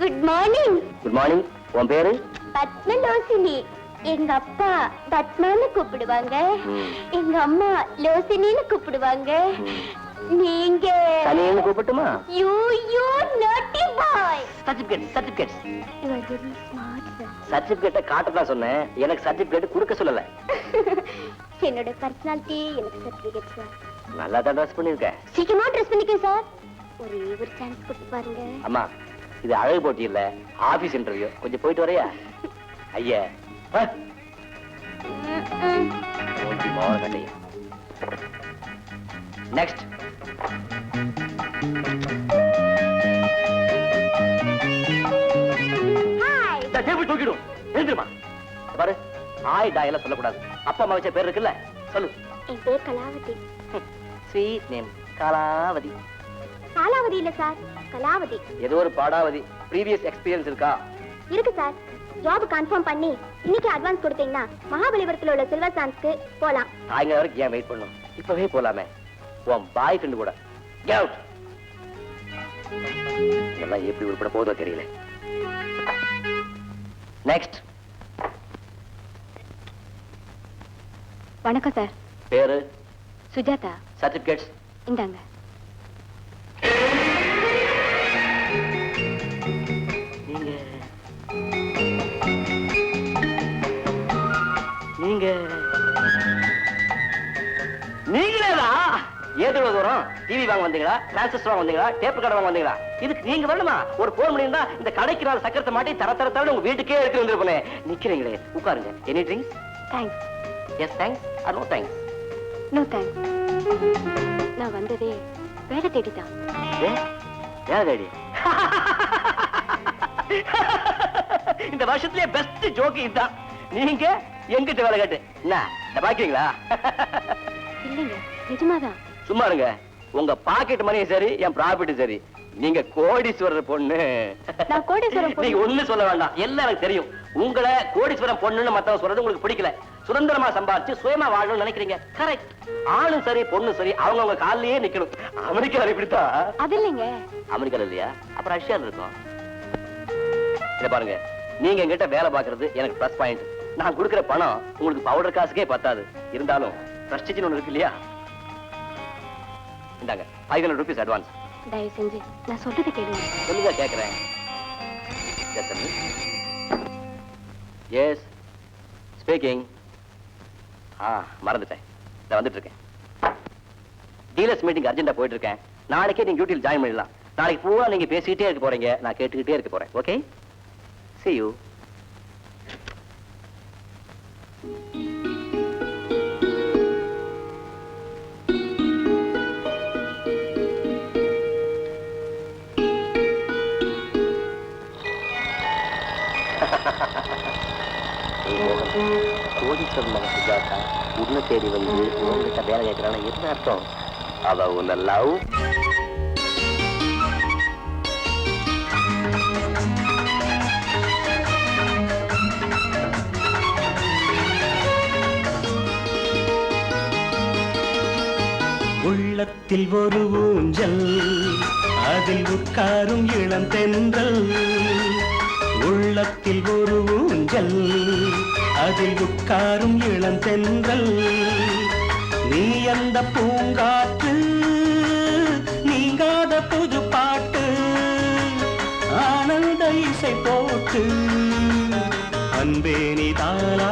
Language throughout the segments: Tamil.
குட் மார்னிங் குட் மார்னிங் உன் பேரு? பத்மலோசினி. எங்க அப்பா பத்மான்னு கூப்பிடுவாங்க. எங்க அம்மா லோசினின்னு கூப்பிடுவாங்க. நீங்க தனியன்னு கூப்பிட்டுமா? You you naughty boy certificate certificate you are very smart sir சர்டிபிகேட்டை காட்டதான் சொன்னேன். எனக்கு சர்டிபிகேட் கொடுக்க சொல்லல. என்னோட பர்சனாலிட்டி எனக்கு சர்டிபிகேட் சார் நல்லா தான் ட்ரெஸ் பண்ணிருக்க சீக்கிரமா ட்ரெஸ் பண்ணிக்க சார் ஒரே ஒரு சான்ஸ் கொடுத்து பாருங்க. அம்மா இது அழகு போட்டி இல்ல ஆபீஸ் இன்டர்வியூ கொஞ்சம் போயிட்டு வரையா? ஐயா. நெக்ஸ்ட் ஹாய் டேபிள் தூக்கிடும். எழுந்துருமா. பாரு ஆய் டா எல்லாம் சொல்லக்கூடாது. அப்பா அம்மா வச்ச பேர் இருக்குல்ல? சொல்லு. என் பேர் கலாவதி. ஸ்வீட் நேம் காலாவதி. காலாவதி இல்ல சார். கலாவதி. ஏதோ ஒரு பாடாவதி. ப்ரீவியஸ் எக்ஸ்பீரியன்ஸ் இருக்கா? இருக்கு சார். ஜாப் கன்ஃபார்ம் பண்ணி இன்னைக்கு அட்வான்ஸ் கொடுத்தீங்கன்னா மகாபலிபுரத்துல உள்ள சில்வர் சான்ஸ்க்கு போலாம். சாயங்காலம் வரைக்கும் ஏன் வெயிட் பண்ணும் இப்பவே போலாமே. உன் பாய் ஃப்ரெண்டு கூட. Get out. இதெல்லாம் எப்படி உருப்பட போதோ தெரியல. நெக்ஸ்ட் வணக்கம் சார். பேரு? சுஜாதா. சர்டிபிகேட்ஸ் இந்தாங்க. தூரம் டிவி வாங்க வந்தீங்களா? டிரான்சிஸ்டர் வாங்க வந்தீங்களா? டேப் கடை வாங்க வந்தீங்களா? இதுக்கு நீங்க வரணுமா? ஒரு பண்ணி இருந்தா இந்த கடைக்கு நான் சக்கரத்தை மாட்டி தர தர தர உங்க வீட்டுக்கே எடுத்து வந்திருப்பேனே. நிக்கிறீங்களே. உட்காருங்க. Any drinks thanks yes thanks or no thanks no thanks நான் வந்ததே வேலை தேடிதான். ஏன் டேடி இந்த வருஷத்துலயே பெஸ்ட் ஜோக்கு இதுதான். நீங்க எங்கிட்ட வேலை கேட்டு. என்ன? பாக்கிறீங்களா இல்லைங்க நிஜமாதான். சும்மா இருங்க. உங்க பாக்கெட் மணியும் சரி என் ப்ராஃபிட் சரி. நீங்க கோடீஸ்வரர் பொண்ணு. நான் கோடீஸ்வரன் பொண்ணு. நீங்க ஒண்ணு சொல்ல வேண்டாம். எல்லாம் எனக்கு தெரியும். உங்களை கோடீஸ்வரன் பொண்ணுன்னு மத்தவங்க சொல்றது உங்களுக்கு பிடிக்கல. சுதந்திரமா சம்பாதிச்சு சுயமா வாழணும்னு நினைக்கிறீங்க. கரெக்ட் ஆணும் சரி பொண்ணு சரி அவங்க அவங்க கால்லயே நிக்கணும். அமெரிக்கால இப்படித்தான். அது இல்லைங்க. அமெரிக்கால இல்லையா? அப்புறம் ரஷ்யால இருக்கும். இத பாருங்க. நீங்க என்கிட்ட வேலை பாக்குறது எனக்கு ப்ளஸ் பாயிண்ட் நான் கொடுக்கிற பணம் உங்களுக்கு பவுடர் காசுக்கே பத்தாது. இருந்தாலும் பிரஸ்டிஜின்னு ஒண்ணு இருக்கு இல்லையா? இந்தாங்க ஃபைவ் ஹண்ட்ரட் ருபீஸ் அட்வான்ஸ் தயவு செஞ்சு நான் சொல்றதை கேளுங்க. சொல்லுங்க கேக்குறேன். எஸ் ஸ்பீக்கிங் ஆ மறந்துட்டேன். நான் வந்துட்டு இருக்கேன். டீலர்ஸ் மீட்டிங் அர்ஜென்ட்டா போயிட்டு இருக்கேன். நாளைக்கே நீங்க டியூட்டியில் ஜாயின் பண்ணிடலாம். நாளைக்கு பூரா நீங்க பேசிக்கிட்டே இருக்க போறீங்க. நான் கேட்டுக்கிட்டே இருக்க போறேன். Okay see you. தேடி வந்து உங்ககிட்ட வேலை கேட்கிறான என்ன அர்த்தம்? அவ உன்னை லவ் உள்ளத்தில் ஒரு ஊஞ்சல் அதில் உட்காரும் இளம் தென்றல். உள்ளத்தில் ஒரு ஊஞ்சல் அதில் உட்காரும் இளம் தென்றல். நீ அந்த பூங்காற்று நீங்காத புது பாட்டு. ஆனந்த இசை போட்டு அன்பே நீ தாளா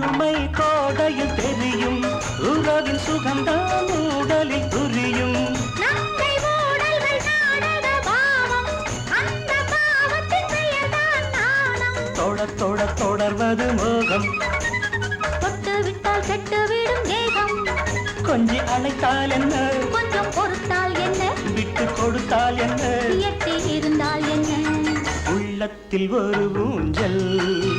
அருமை கோடையில் தெரியும். உறவின் சுகம்தான் உடலில் புரியும். தொட தொட தொடர்வது மோகம். தொட்டு விட்டால் கெட்டுவிடும் தேகம். கொஞ்சி அழைத்தால் என்ன? கொஞ்சம் பொறுத்தால் என்ன? விட்டு கொடுத்தால் என்ன? எட்டி இருந்தால் என்ன? உள்ளத்தில் ஒரு ஊஞ்சல்.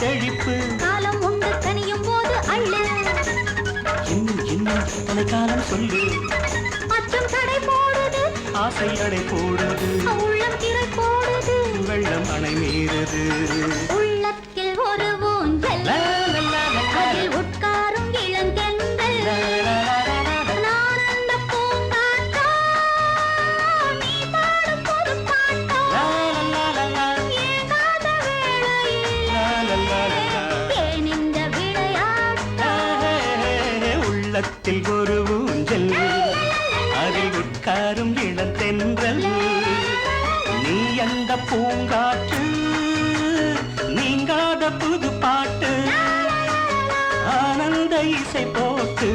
செழிப்பு காலம் உண்டு கனியும் போது அள்ளு. இன்னும் இன்னும் எத்தனை காலம் சொல்லு. அச்சம் தடை போடுது. ஆசை அடை போடுது. உள்ளம் திரை போடுது. வெள்ளம் அணை மீறுது. உள்ளத்தில் ஒரு ஊஞ்சல். அதில் உட்காரும் இளந்தென்றல் நீ அந்த பூங்காற்று நீங்காத புது பாட்டு. ஆனந்த இசை போட்டு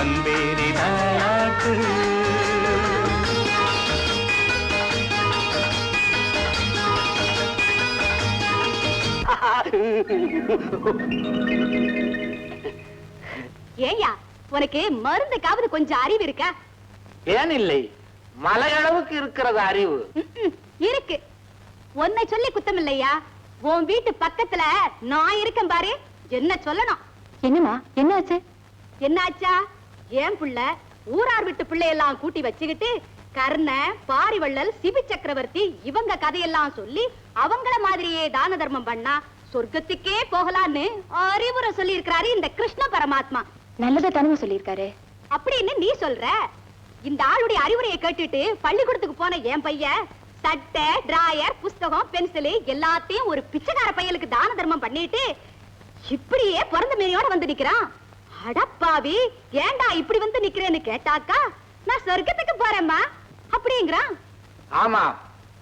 அன்பேரி தாராட்டு. ஏயா உனக்கு மருந்துக்காவது கொஞ்சம் அறிவு இருக்கா? ஏன் இல்லை? மலையளவுக்கு இருக்கிறது அறிவு. இருக்கு. உன்னை சொல்லி குத்தம் இல்லையா? உன் வீட்டு பக்கத்துல நான் இருக்கேன் பாரு. என்ன சொல்லணும்? என்னமா என்னாச்சு? என்னாச்சா? ஏன் புள்ள ஊரார் விட்டு பிள்ளையெல்லாம் கூட்டி வச்சுக்கிட்டு கர்ண பாரிவள்ளல் சிபி சக்கரவர்த்தி இவங்க கதையெல்லாம் சொல்லி அவங்கள மாதிரியே தான தர்மம் பண்ணா சொர்க்கத்துக்கே போகலான்னு அறிவுரை சொல்லி இந்த கிருஷ்ண பரமாத்மா. நல்லதை தனிமை சொல்லியிருக்காரு. அப்படின்னு நீ சொல்ற? இந்த ஆளுடைய அறிவுரையை கேட்டுட்டு பள்ளிக்கூடத்துக்கு போன என் பையன் சட்டை டிராயர் புஸ்தகம் பென்சில் எல்லாத்தையும் ஒரு பிச்சைக்கார பையலுக்கு தான தர்மம் பண்ணிட்டு இப்படியே பிறந்த மேனியோட வந்து நிக்கிறான். அடப்பாவி ஏன்டா இப்படி வந்து நிக்கிறேன்னு கேட்டாக்கா? நான் சொர்க்கத்துக்கு போறேம்மா. அப்படிங்கிறான். ஆமா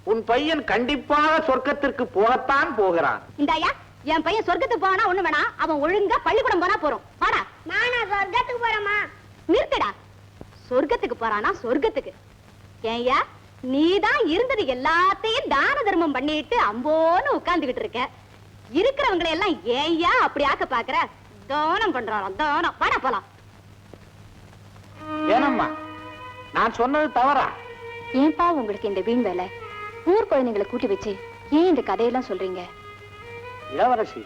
உன் பையன் கண்டிப்பாக சொர்க்கத்திற்கு போகத்தான் போகிறான். இந்தாயா என் பையன் சொர்க்கத்துக்கு போனா ஒண்ணு வேணாம். அவன் ஒழுங்கா பள்ளிக்கூடம் போனா போறோம். வாடா. நானா சொர்க்கத்துக்கு போறேமா நிறுத்துடா. சொர்க்கத்துக்கு போறானா? சொர்க்கத்துக்கு. ஏய்யா நீதான் இருந்தது எல்லாத்தையும் தான தர்மம் பண்ணிட்டு அம்போன்னு உட்கார்ந்துகிட்டு இருக்க. இருக்கிறவங்களை எல்லாம் ஏய்யா அப்படி ஆக்க பாக்குற? தானம் பண்றாளாம் தானம். வாடா போலாம். ஏனம்மா? நான் சொன்னது தவறா? ஏன்பா உங்களுக்கு இந்த வீண் வேலை? ஊர் குழந்தைங்களை கூட்டி வச்சு ஏன் இந்த கதையெல்லாம் சொல்றீங்க? இளவரசி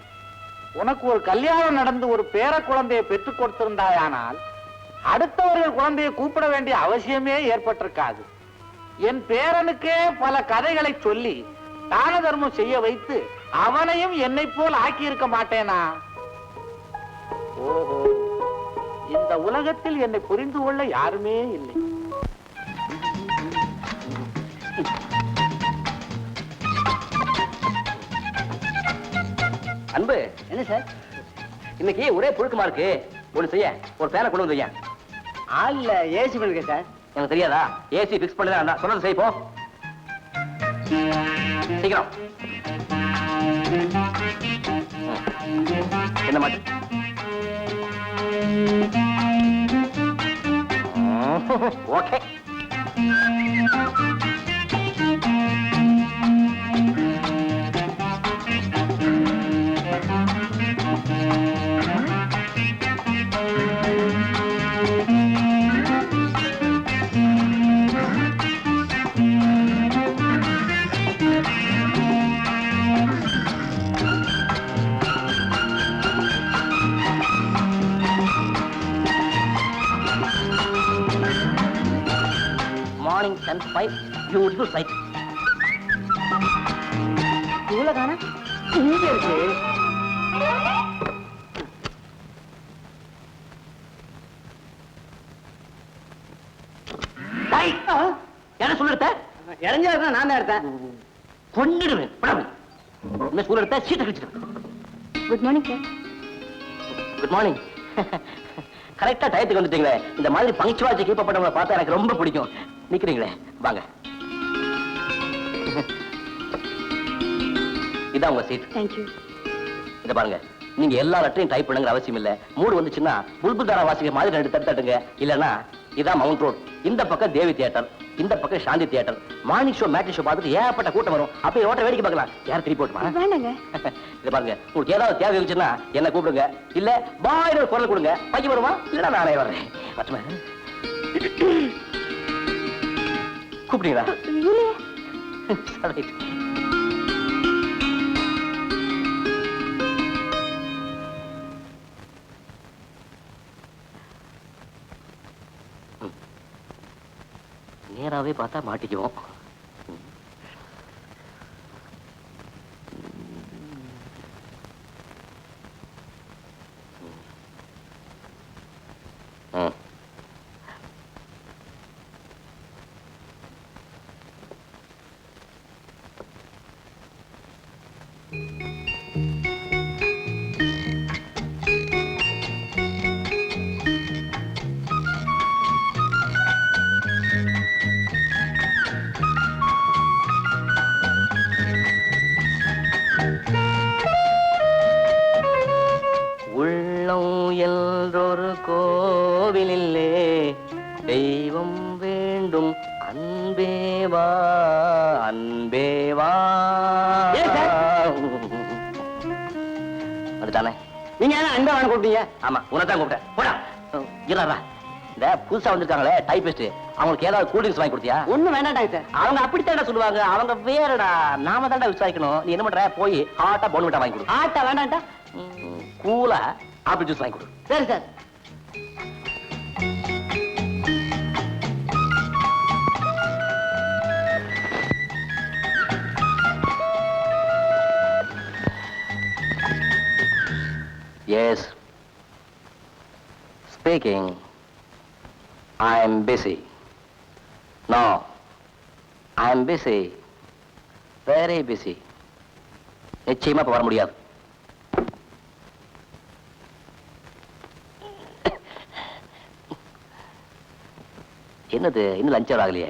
உனக்கு ஒரு கல்யாணம் நடந்து ஒரு பேர குழந்தையை பெற்றுக் கொடுத்திருந்தாயானால் அடுத்தவர்கள் குழந்தையை கூப்பிட வேண்டிய அவசியமே ஏற்பட்டிருக்காது. என் பேரனுக்கே பல கதைகளை சொல்லி தான தர்மம் செய்ய வைத்து அவனையும் என்னை போல் ஆக்கி இருக்க மாட்டேனா? ஓஹோ இந்த உலகத்தில் என்னை புரிந்து கொள்ள யாருமே இல்லை. அன்பு. என்ன சார்? இன்னைக்கு ஒரே புழுக்கமா இருக்கு ஒண்ணு செய்ய ஒரு ஃபேனை கொண்டு வந்து ஆள்ல ஏசி பண்ணுங்க சார். எனக்கு தெரியாதா? ஏசி ஃபிக்ஸ் பண்ணி தான் சொன்னது செய் போ. சீக்கிரம். என்ன மாட்டு? ஓகே. பியூட்டிஃபுல் சைட் இவ்வளவு தானே? இங்க இருக்கு. என்ன சொல்லிருத்த இறஞ்சா நான் தான் எடுத்தேன். கொன்னிடுவேன் படம் என்ன சொல்லிருத்த சீட்டை கழிச்சிட்டு good morning sir good morning கரெக்டா டயத்துக்கு வந்துட்டீங்களே. இந்த மாதிரி பங்க்சுவாலிட்டி கீப் பண்ணவங்களை பார்த்தா எனக்கு ரொம்ப பிடிக்கும். நிக்கிறீங்களே வாங்க. இதான் உங்க சீட் தேங்க்யூ இத பாருங்க. நீங்க எல்லா லெட்டரையும் டைப் பண்ணுங்கிற அவசியம் இல்ல. மூடு வந்துச்சுன்னா புல்புல் தாரா வாசிக்க மாதிரி ரெண்டு தட்டு தட்டுங்க. இல்லனா இதான் மவுண்ட் ரோட் இந்த பக்கம் தேவி தியேட்டர் இந்த பக்கம் Shanthi theatre. Morning show matinee show பார்த்துட்டு ஏகப்பட்ட கூட்டம் வரும். அப்ப ஓட்ட வேடிக்கை பார்க்கலாம். யார் திருப்பி போட்டுமா? வேண்டாங்க இத பாருங்க. உங்களுக்கு ஏதாவது தேவை இருந்துச்சுன்னா என்ன கூப்பிடுங்க. இல்ல பாய் குரல் கொடுங்க. பையன் வருமா? இல்லனா நானே வர்றேன்? கூப்பிட்டீங்களா? நேராகவே பார்த்தா மாட்டிக்குவோம். கூப்பிட்டீங்க? ஆமா உனதான் கூப்பிட்டேன். போடா. இல்லடா இந்த புதுசா வந்திருக்காங்களே டைபிஸ்ட் அவங்களுக்கு ஏதாவது கூல் ட்ரிங்க்ஸ் வாங்கி கொடுத்தியா? ஒண்ணும் வேண்டாம் சார் அவங்க அப்படித்தான்டா சொல்லுவாங்க. அவங்க வேறடா. நாம தான்டா விசாரிக்கணும். நீ என்ன பண்ற? போய் ஹாட்டா பொன்விட்டா வாங்கி கொடு. ஆட்டா வேண்டாம்டா. கூலா ஆப்பிள் ஜூஸ் வாங்கி கொடு. சரி sir. Yes. Speaking. I'm busy. No. I'm busy. Very busy. நிச்சயமா இப்ப வர முடியாது என்னது இன்னும் லஞ்ச் ஆகலையே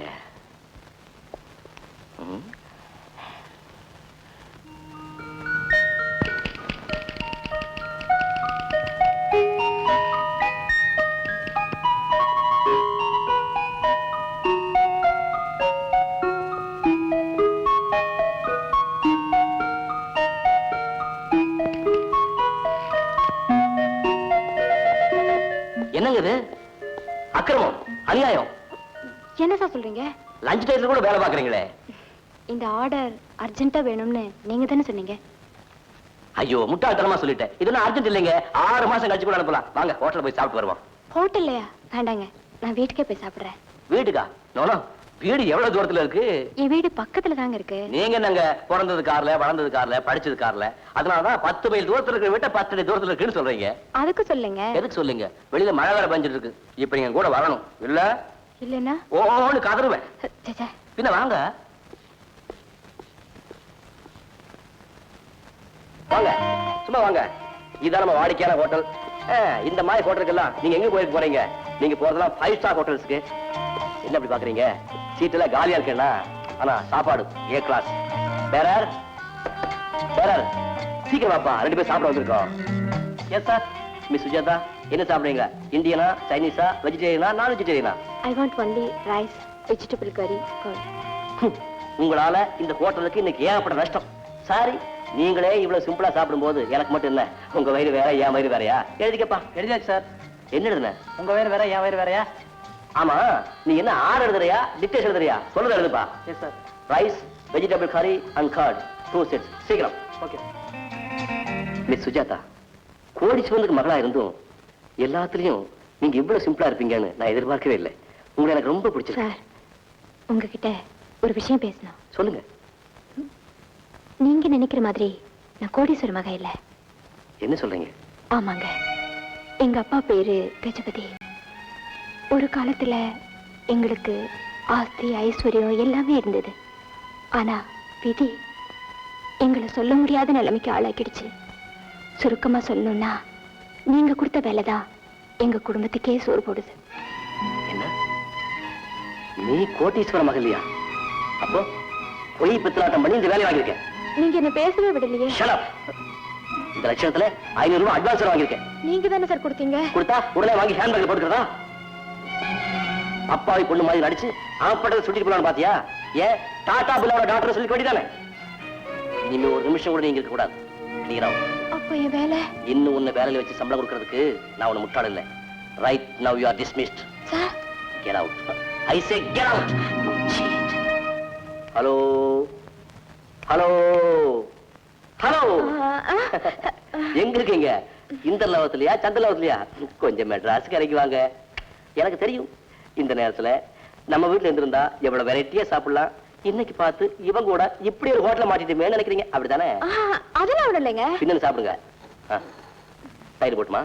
என்னங்க இது அக்கிரமம் அநியாயம். என்ன சார் சொல்றீங்க? லஞ்ச் டைத்துல கூட வேலை பாக்குறீங்களே இந்த ஆர்டர் அர்ஜென்ட்டா வேணும்னு நீங்க தானே சொன்னீங்க. ஐயோ முட்டாள்தனமா சொல்லிட்டேன். இது நான் அர்ஜென்ட் இல்லைங்க. ஆறு மாசம் கழிச்சு கூட அனுப்பலாம். வாங்க ஹோட்டல்ல போய் சாப்பிட்டு வருவோம். ஹோட்டல்லையா வேண்டாங்க நான் வீட்டுக்கே போய் சாப்பிடுறேன். வீட்டுக்கா? நோனோ வீடு எவ்வளவு தூரத்துல இருக்கு? என் வீடு பக்கத்துல தாங்க இருக்கு. நீங்க என்னங்க? பிறந்தது கார்ல வளர்ந்தது கார்ல படிச்சது கார்ல. அதனாலதான் பத்து மைல் தூரத்துல இருக்கிற வீட்டை பத்து அடி தூரத்துல இருக்குன்னு சொல்றீங்க. அதுக்கு சொல்லுங்க. எதுக்கு சொல்லுங்க? வெளியில மழை வேற பெஞ்சிட்டு இருக்கு. இப்ப நீங்க கூட வரணும். இல்ல? இல்லைன்னா? ஓன்னு கதறுவேன். பின்ன வாங்க. வாங்க. சும்மா வாங்க. இதான் நம்ம வாடிக்கையான ஹோட்டல். இந்த மாதிரி ஹோட்டலுக்கெல்லாம் நீங்க எங்க போயிட்டு போறீங்க? நீங்க போறதெல்லாம் ஃபைவ் ஸ்டார் ஹோட்டல்ஸ்க்கு என்ன அப்படி பாக்குறீங்க? சீட் எல்லாம் காலியா இருக்கேன்னா ஆனா சாப்பாடு ஏ கிளாஸ் வேற வேற சீக்கிரம் வாப்பா ரெண்டு பேரும் சாப்பிட வந்திருக்கோம். எஸ் சார் மிஸ் சுஜாதா என்ன சாப்பிடுறீங்க? இந்தியனா சைனீஸா வெஜிடேரியனா நான் வெஜிடேரியனா I want only rice vegetable curry உங்களால இந்த ஹோட்டலுக்கு இன்னைக்கு ஏகப்பட்ட நஷ்டம். சாரி நீங்களே இவ்வளவு சிம்பிளா சாப்பிடும்போது எனக்கு மட்டும் இல்ல உங்க வயிறு வேற என் வயிறு வேறயா? எழுதிக்கப்பா எழுதியாச்சு சார் என்ன எழுதுன? உங்க வயிறு வேற என் வயிறு வேறயா? ஆமா நீ என்ன ஆறு எழுதுறியா? டிக்டேஷன் எழுதுறியா? சொல்லுது எழுதுப்பா. Yes sir rice vegetable curry and curd two sets சீக்கிரம். ஓகே மிஸ் சுஜாதா கோடீஸ்வரனுக்கு மகளா இருந்தும் எல்லாத்துலயும் நீங்க இவ்வளவு சிம்பிளா இருப்பீங்கன்னு நான் எதிர்பார்க்கவே இல்லை. உங்களை எனக்கு ரொம்ப பிடிச்சிருக்கு. சார் உங்ககிட்ட ஒரு விஷயம் பேசணும். சொல்லுங்க. நீங்க நினைக்கிற மாதிரி நான் கோடீஸ்வர மக இல்ல. என்ன சொல்றீங்க? ஆமாங்க. எங்க அப்பா பேரு கஜபதி. ஒரு காலத்துல எங்களுக்கு ஆஸ்தி ஐஸ்வர்யம் எல்லாமே இருந்தது. ஆனா விதி எங்களை சொல்ல முடியாத நிலைமைக்கு ஆளாக்கிடுச்சு. சுருக்கமா சொல்லணும்னா நீங்க கொடுத்த வேலை தான் எங்க குடும்பத்துக்கே சோறு போடுது. நீ கோட்டீஸ்வர மகள்லையா அப்போ பொய் பித்தலாட்டம் பண்ணி இந்த வேலையை வாங்கியிருக்கேன். நீங்க என்ன பேசவே விடலையே. இந்த லட்சணத்துல ஐநூறு ரூபாய் அட்வான்ஸ் வாங்கியிருக்கேன். நீங்க தானே சார் கொடுத்தீங்க? கொடுத்தா உடனே வாங்கி ஹேண்ட்பேக்ல போட்டுக்கிறதா? அப்பாவி பொண்ணு மாதிரி நடிச்சு அவப்பட்டதை சுட்டிட்டு போலான்னு பாத்தியா? ஏன் டாடா பில்லாவோட டாக்டர் சொல்லி வேண்டியதானே? இனிமே ஒரு நிமிஷம் கூட நீங்க இருக்க கூடாது. அப்போ என் வேலை? இன்னும் உன்னை வேலையில வச்சு சம்பளம் கொடுக்கறதுக்கு நான் உன்னை முட்டாள் இல்ல. Right now you are dismissed sir get out I say get out hello hello hello எங்க இருக்கீங்க? இந்த லவத்திலயா சந்த லவத்திலயா கொஞ்சம் மெட்ராஸ் கரைக்கு வாங்க. எனக்கு தெரியும். இந்த நேரத்துல நம்ம வீட்டுல இருந்திருந்தா எவ்வளவு வெரைட்டியா சாப்பிடலாம். இன்னைக்கு பார்த்து இவங்க கூட இப்படி ஒரு ஹோட்டல மாட்டிட்டுமே நினைக்கிறீங்க? அப்படிதானே அதெல்லாம் விடலைங்க. பின்னால சாப்பிடுங்க. தயிர் போட்டுமா?